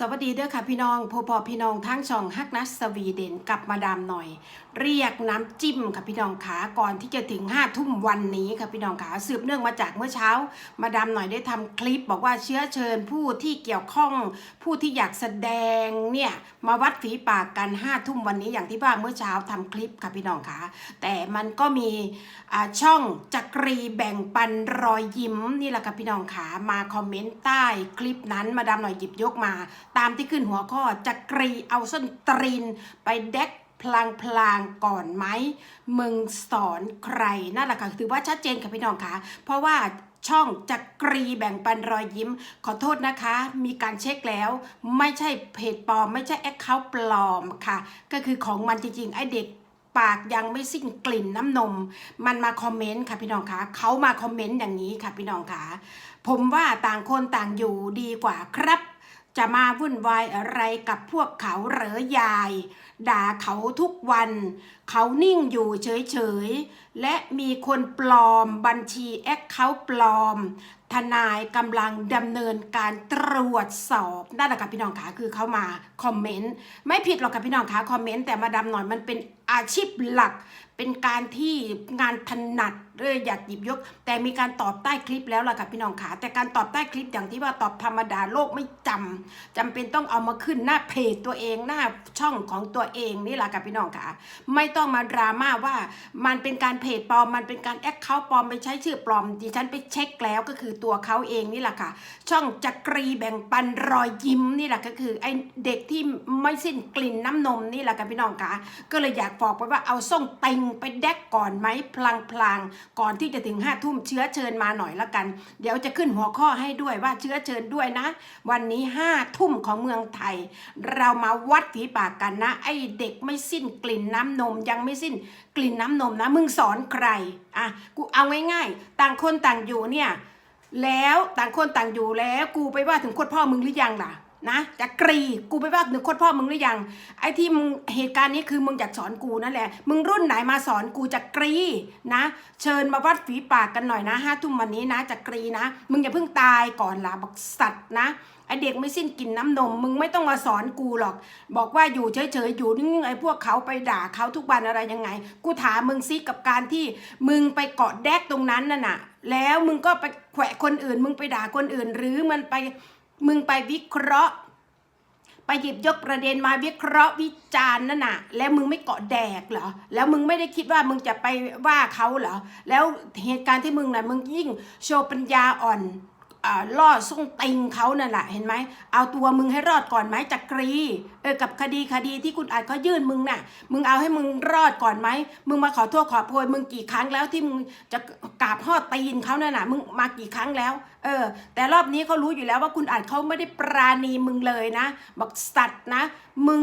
สวัสดีเด้อค่ะพี่น้องพอพอพี่น้องทั้งช่องฮักนัสสวีเดนกับมาดามหน่อย เรียกน้ำจิ้มค่ะพี่น้องขาก่อนที่จะถึงห้าทุ่มวันนี้ค่ะพี่น้องขาสืบเนื่องมาจากเมื่อเช้า มาดามหน่อยได้ทำคลิป บอกว่าเชื้อเชิญผู้ที่เกี่ยวข้อง ผู้ที่อยากแสดงเนี่ยมาวัดฝีปากกันห้าทุ่มวันนี้อย่างที่ว่าเมื่อเช้าทำคลิปค่ะพี่น้องขาแต่มันก็มีช่องจักรีแบ่งปันรอยยิ้มนี่แหละค่ะพี่น้องขามาคอมเมนต์ใต้คลิปนั้นมาดามหน่อยหยิบยกมา ตามที่ขึ้นหัวข้อจักรีเอาส้นตรีนไปแดกพลางพลางๆก่อนไหมมึงสอนใครนั่นแหละค่ะถือว่าชัดเจนค่ะพี่น้องคะเพราะว่าช่องจักรีแบ่งปันรอยยิ้ม ขอโทษนะคะ มีการเช็คแล้ว ไม่ใช่เพจปลอม ไม่ใช่แอคเคาท์ปลอมค่ะ ก็คือของมันจริงๆ ไอเด็กปากยังไม่สิ้นกลิ่นน้ำนม มันมาคอมเมนต์ค่ะพี่น้องคะเขามาคอมเมนต์อย่างนี้ค่ะพี่น้องคะผมว่าต่างคนต่างอยู่ดีกว่าครับ จะมาวุ่นวายอะไรกับพวกเขาเหรอยาย ด่าเขาทุกวัน เขานิ่งอยู่เฉยๆ และมีคนปลอมบัญชีแอคเขาปลอม ทนายกำลังดำเนินการตรวจสอบนั่นแหละค่ะพี่น้องคะคือเขามาคอมเมนต์ไม่ผิดหรอกค่ะพี่น้องคะคอมเมนต์แต่มาดำหน่อยมันเป็นอาชีพหลัก เป็นการที่งานถนัดเลยอยากหยิบยก แต่มีการตอบใต้คลิปแล้วล่ะค่ะพี่น้องขาแต่การตอบใต้คลิปอย่างที่ว่าตอบธรรมดาโลกไม่จำจำเป็นต้องเอามาขึ้นหน้าเพจตัวเองหน้าช่องของตัวเองนี่แหละค่ะพี่น้องขาไม่ต้องมาดราม่าว่ามันเป็นการเพจปลอมมันเป็นการแอคเคาท์ปลอมไปใช้ชื่อปลอมดิฉันไปเช็คแล้วก็คือตัวเขาเองนี่แหละค่ะ ช่องจักรีแบ่งปันรอยยิ้มนี่แหละก็คือไอเด็กที่ไม่สิ้นกลิ่นน้ำนมนี่แหละค่ะพี่น้องคะก็เลยอยากบอกไปว่าเอาส่งเติงไปแดกก่อนไหมพลางพลางก่อนที่จะถึงห้าทุ่มเชื้อเชิญมาหน่อยละกัน เดี๋ยวจะขึ้นหัวข้อให้ด้วยว่าเชื้อเชิญด้วยนะ วันนี้ห้าทุ่มของเมืองไทย เรามาวัดฝีปากกันนะ ไอเด็กไม่สิ้นกลิ่นน้ำนมยังไม่สิ้นกลิ่นน้ำนมนะ มึงสอนใครอะกูเอาง่ายๆ ต่างคนต่างอยู่เนี่ย แล้วต่างคนต่างอยู่แล้ว กูไปว่าถึงโคตรพ่อมึงหรือยังล่ะนะจะกรีกูไปว่าถึงโคตรพ่อมึงหรือยัง ไอ้ที่มึงเหตุการณ์นี้คือมึงอยากสอนกูนั่นแหละ มึงรุ่นไหนมาสอนกูจักรีนะ เชิญมาวัดฝีปากกันหน่อยนะห้าทุ่มวันนี้นะจักรีนะ มึงอย่าเพิ่งตายก่อนล่ะบักสัตว์นะ ไอเด็กไม่สิ้นกินน้ำนม มึงไม่ต้องมาสอนกูหรอก บอกว่าอยู่เฉยๆอยู่นิ่งๆไอ้พวกเขาไปด่าเขาทุกวันอะไรยังไง กูถามมึงซิกับการที่มึงไปเกาะแดกตรงนั้นน่ะนะแล้วมึงก็ไปแขวะคนอื่น มึงไปด่าคนอื่น หรือมันไปมึงไปวิเคราะห์ ไปหยิบยกประเด็นมาวิเคราะห์วิจารณ์นั่นน่ะ แล้วมึงไม่เกาะแดกเหรอ แล้วมึงไม่ได้คิดว่ามึงจะไปว่าเขาเหรอ แล้วเหตุการณ์ที่มึงน่ะมึงยิ่งโชว์ปัญญาอ่อน ล่อส่งติงเขานั่นแหละเห็นไหมเอาตัวมึงให้รอดก่อนไหมจักรีเออกับคดีคดีที่คุณอาจเขายื่นมึงน่ะ มึงเอาให้มึงรอดก่อนไหมมึงมาขอโทษขอโพยมึงกี่ครั้งแล้วที่มึงจะกราบห่อตีนเขานั่นน่ะมึงมากี่ครั้งแล้วเออ แต่รอบนี้เขารู้อยู่แล้วว่าคุณอาจเขาไม่ได้ปราณีมึงเลยนะ บอกสัตว์นะ มึง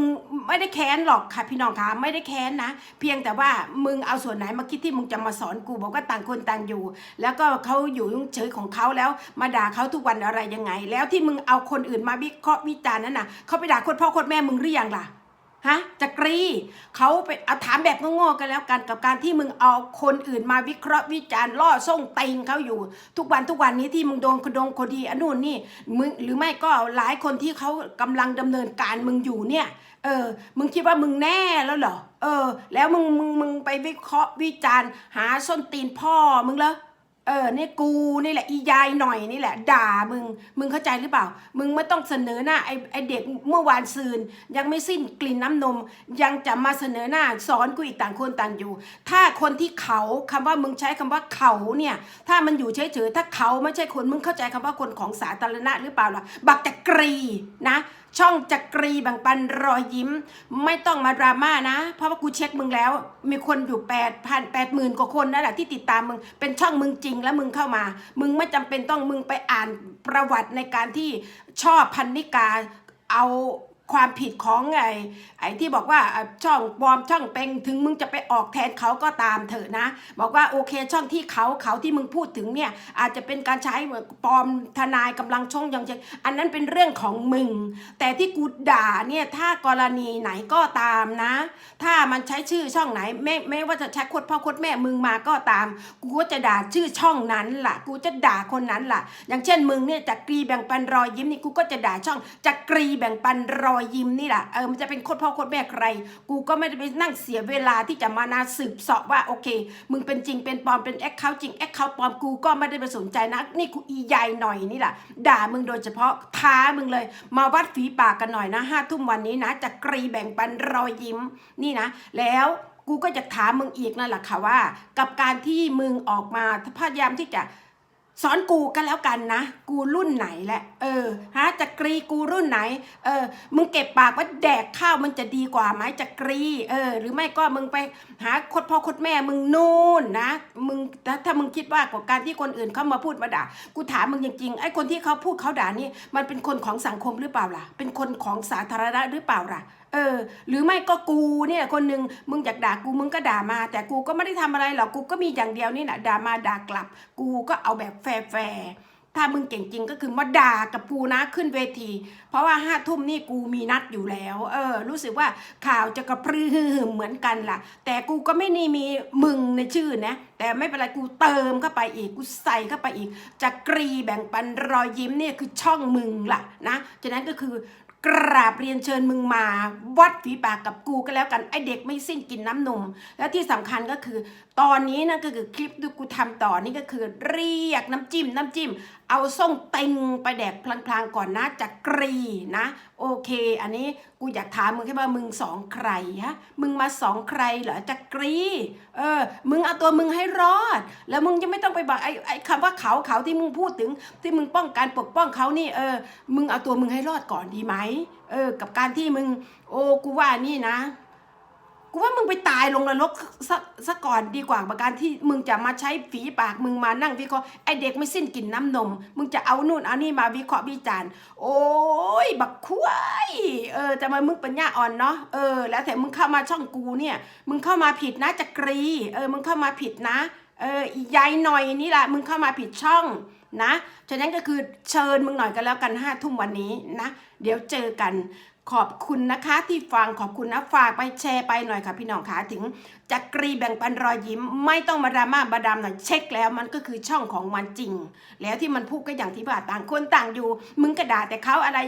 ไม่ได้แค้นหรอกค่ะพี่น้องคะไม่ได้แค้นนะ เพียงแต่ว่ามึงเอาส่วนไหนมาคิดที่มึงจะมาสอนกูบอกว่าต่างคนต่างอยู่ แล้วก็เขาอยู่เฉยของเขาแล้ว มาด่าเขาทุกวันอะไรยังไง แล้วที่มึงเอาคนอื่นมาวิเคราะห์วิจารณ์นั่นน่ะเขาไปด่าคตรพ่อคตรแม่มึงหรือยังล่ะ ฮะจักรีเขาไปเอาถามแบบโง่ๆกันแล้วกันกับการที่มึงเอาคนอื่นมาวิเคราะห์วิจารณ์ล่อส่งติงเขาอยู่ ทุกวันทุกวันนี้ที่มึงโดนคดงคดีอันนู่นนี่มึงหรือไม่ก็หลายคนที่เขากำลังดำเนินการมึงอยู่เนี่ยเออมึงคิดว่ามึงแน่แล้วเหรอเออ แล้วมึงมึงมึงไปวิเคราะห์วิจารณ์ หาส้นตีนพ่อมึงเหรอ เออเนี่ยกูนี่แหละอียายหน่อยนี่แหละ ด่ามึง มึงเข้าใจหรือเปล่า มึงไม่ต้องเสนอหน้าไอไอเด็กเมื่อวานซืน ยังไม่สิ้นกลิ่นน้ำนม ยังจะมาเสนอหน้าสอนกูอีกต่างคนต่างอยู่ ถ้าคนที่เขาคำว่ามึงใช้คำว่าเขาเนี่ย ถ้ามันอยู่เฉยๆถ้าเขาไม่ใช่คนมึงเข้าใจคำว่าคนของสาธารณะหรือเปล่าล่ะบักจักรีนะ ช่องจักรีแบ่งปันรอยยิ้ม ไม่ต้องมาดราม่านะ เพราะว่ากูเช็คมึงแล้ว มีคนอยู่8 0 0 0 8 0 0 0 0กว่าคนนั่นแหละที่ติดตามมึงเป็นช่องมึงจริงงแล้วมึงเข้ามา มึงไม่จำเป็นต้องมึงไปอ่านประวัติในการที่ชอบพันนิกาเอา ความผิดของไอ้ไอ้ที่บอกว่าช่องปลอมช่องเป็นถึงมึงจะไปออกแทนเขาก็ตามเถอะนะ บอกว่าโอเคช่องที่เขาเขาที่มึงพูดถึงเนี่ยอาจจะเป็นการใช้ปลอมทนายกำลังช่องยังจะอันนั้นเป็นเรื่องของมึง แต่ที่กูด่าเนี่ยถ้ากรณีไหนก็ตามนะ ถ้ามันใช้ชื่อช่องไหนไม่ไม่ว่าจะใช้โคตรพ่อโคตรแม่มึงมาก็ตาม กูก็จะด่าชื่อช่องนั้นล่ะ กูจะด่าคนนั้นล่ะ อย่างเช่นมึงเนี่ยจักรีแบ่งปันรอยยิ้มนี่กูก็จะด่าช่องจักรีแบ่งปันรอยอยยิ้มนี่แหละเออมันจะเป็นโคตรพ่อโคตรแม่ใคร กูก็ไม่ได้ไปนั่งเสียเวลาที่จะมานาสืบเสอบว่าโอเค มึงเป็นจริงเป็นปลอมเป็นแอคเคาท์จริงแอคเคาท์ปลอมกูก็ไม่ได้ไปสนใจนะ นี่กูอีใหญ่หน่อยนี่แหละด่ามึงโดยเฉพาะท้ามึงเลย มาวัดฝีปากกันหน่อยนะห้าทุ่มวันนี้นะจักรีแบ่งปันรอยยิ้มนี่นะ แล้วกูก็จะถามมึงอีกนั่นแหละค่ะว่า กับการที่มึงออกมาพยายามที่จะ สอนกูกันแล้วกันนะ กูรุ่นไหนแหละ เออฮะจักรีกูรุ่นไหน เออ มึงเก็บปากว่าแดกข้าวมันจะดีกว่าไหมจักรี เออ หรือไม่ก็มึงไปหาคดพ่อคดแม่มึงนู่นนะ มึงถ้าถ้ามึงคิดว่ากว่าการที่คนอื่นเข้ามาพูดมาด่า กูถามมึงจริงๆไอ้คนที่เขาพูดเขาด่านี่มันเป็นคนของสังคมหรือเปล่าล่ะ เป็นคนของสาธารณะหรือเปล่าล่ะ เออ หรือไม่ก็กูเนี่ยคนหนึ่งมึงอยากด่ากูมึงก็ด่ามา แต่กูก็ไม่ได้ทำอะไรหรอกกูก็มีอย่างเดียวนี่แหละด่ามาด่ากลับ กูก็เอาแบบแฟร์ถ้ามึงเก่งจริงก็คือมาด่ากับกูนะขึ้นเวที เพราะว่าห้าทุ่มนี่กูมีนัดอยู่แล้ว เออ รู้สึกว่าข่าวจะกระพรือหืมเหมือนกันล่ะ แต่กูก็ไม่นี่มีมึงในชื่อนะ แต่ไม่เป็นไรกูเติมเข้าไปอีกกูใส่เข้าไปอีกจักรีแบ่งปันรอยยิ้มเนี่ยคือช่องมึงล่ะนะฉะนั้นก็คือ กราบเรียนเชิญมึงมา วัดฝีปากกับกูก็แล้วกันไอเด็กไม่สิ้นกินน้ำนม และที่สำคัญก็คือ ตอนนี้นะก็คือคลิปที่กูทำต่อนี่ก็คือ เรียกน้ำจิ้มน้ำจิ้มเอาส่งเต็งไปแดกพลางๆก่อนนะจักรีนะ โอเค อันนี้กูอยากถามมึงแค่ว่ามึงสองใครฮะมึงมาสองใครเหรอจักรีเออมึงเอาตัวมึงให้รอด แล้วมึงจะไม่ต้องไปบอกไอ้ไอ้คำว่าเขาเขาที่มึงพูดถึง ที่มึงป้องกันปกป้องเขานี่เออมึงเอาตัวมึงให้รอดก่อนดีไหมเออ กับการที่มึง โอ้กูว่านี่นะ กูว่ามึงไปตายลงนรกซะซะก่อนดีกว่ากับการที่มึงจะมาใช้ฝีปากมึงมานั่งวิเคราะห์ไอเด็กไม่สิ้นกลิ่นน้ำนม มึงจะเอานู่นเอานี่มาวิเคราะห์วิจารณ์โอ้ยบักควายเออจะมามึงปัญญาอ่อนเนาะเออแล้วแต่มึงเข้ามาช่องกูเนี่ย มึงเข้ามาผิดนะจักรีเออมึงเข้ามาผิดนะเออยายหน่อยนี่แหละมึงเข้ามาผิดช่องนะ ฉะนั้นก็คือเชิญมึงหน่อยกันแล้วกันห้าทุ่มวันนี้นะ เดี๋ยวเจอกัน ขอบคุณนะคะที่ฟังขอบคุณนะฝากไปแชร์ไปหน่อยค่ะพี่น้องคะถึงจักรีแบ่งปันรอยยิ้ม ไม่ต้องมาดราม่าบาดามหน่อยเช็คแล้วมันก็คือช่องของมันจริง แล้วที่มันพูดก็อย่างที่ว่าต่างคนต่างอยู่ มึงก็ด่าแต่เขาอะไร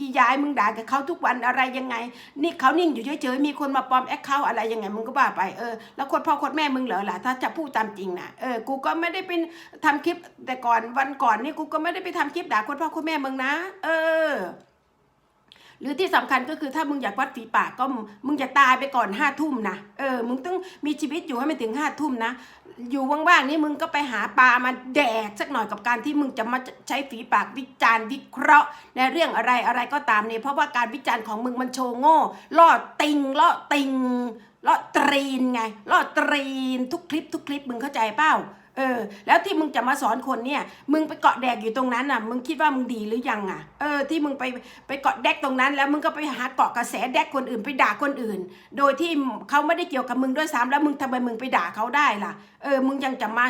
อียายมึงด่าแต่เขาทุกวันอะไรยังไง นี่เขานิ่งอยู่เฉยๆมีคนมาปลอมแอคเคาท์อะไรยังไงมึงก็ว่าไปเออแล้วคนพ่อคนแม่มึงเหรอล่ะถ้าจะพูดตามจริงนะเออกูก็ไม่ได้เป็นทำคลิปแต่ก่อนวันก่อนนี่กูก็ไม่ได้ไปทำคลิปด่าคนพ่อคนแม่มึงนะ เออ หรือที่สำคัญก็คือถ้ามึงอยากวัดฝีปากก็มึงจะตายไปก่อนห้าทุ่มนะเออมึงต้องมีชีวิตอยู่ให้มันถึงห้าทุ่มนะ อยู่ว่างๆนี่มึงก็ไปหาปลามาแดกสักหน่อยกับการที่มึงจะมาใช้ฝีปากวิจารณ์วิเคราะห์ ในเรื่องอะไรอะไรก็ตามเนี่ยเพราะว่าการวิจารณ์ของมึงมันโชว์โง่ล่อติงล่อติงล่อตรีนไงล่อตรีนทุกคลิปทุกคลิปมึงเข้าใจเปล่า เออ แล้วที่มึงจะมาสอนคนเนี่ย มึงไปเกาะแดกอยู่ตรงนั้นอะ มึงคิดว่ามึงดีหรือยังอะ เออ ที่มึงไปไปเกาะแดกตรงนั้น แล้วมึงก็ไปหาเกาะกระแสแดกคนอื่นไปด่าคนอื่น โดยที่เขาไม่ได้เกี่ยวกับมึงด้วยซ้ำแล้วมึงทำไมมึงไปด่าเขาได้ล่ะ เออ มึงยังจะมา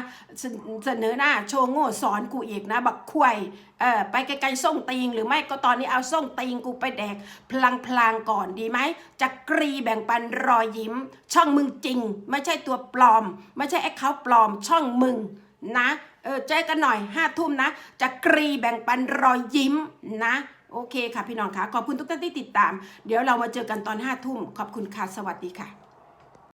เสนอหน้าโชว์โง่สอนกูอีกนะ บักควยเออไปไกลๆส่งตีงหรือไม่ก็ตอนนี้เอาส่งตีงกูไปแดก พลางๆก่อนดีไหมจักรีแบ่งปันรอยยิ้ม ช่องมึงจริง ไม่ใช่ตัวปลอม ไม่ใช่แอคเคาท์ปลอม ช่องมึงนะเออเจอกันหน่อยห้าทุ่มนะจะกรีแบ่งปันรอยยิ้มนะโอเคค่ะพี่น้องค่ะ ขอบคุณทุกท่านที่ติดตาม เดี๋ยวเรามาเจอกันตอนห้าทุ่ม ขอบคุณค่ะ สวัสดีค่ะ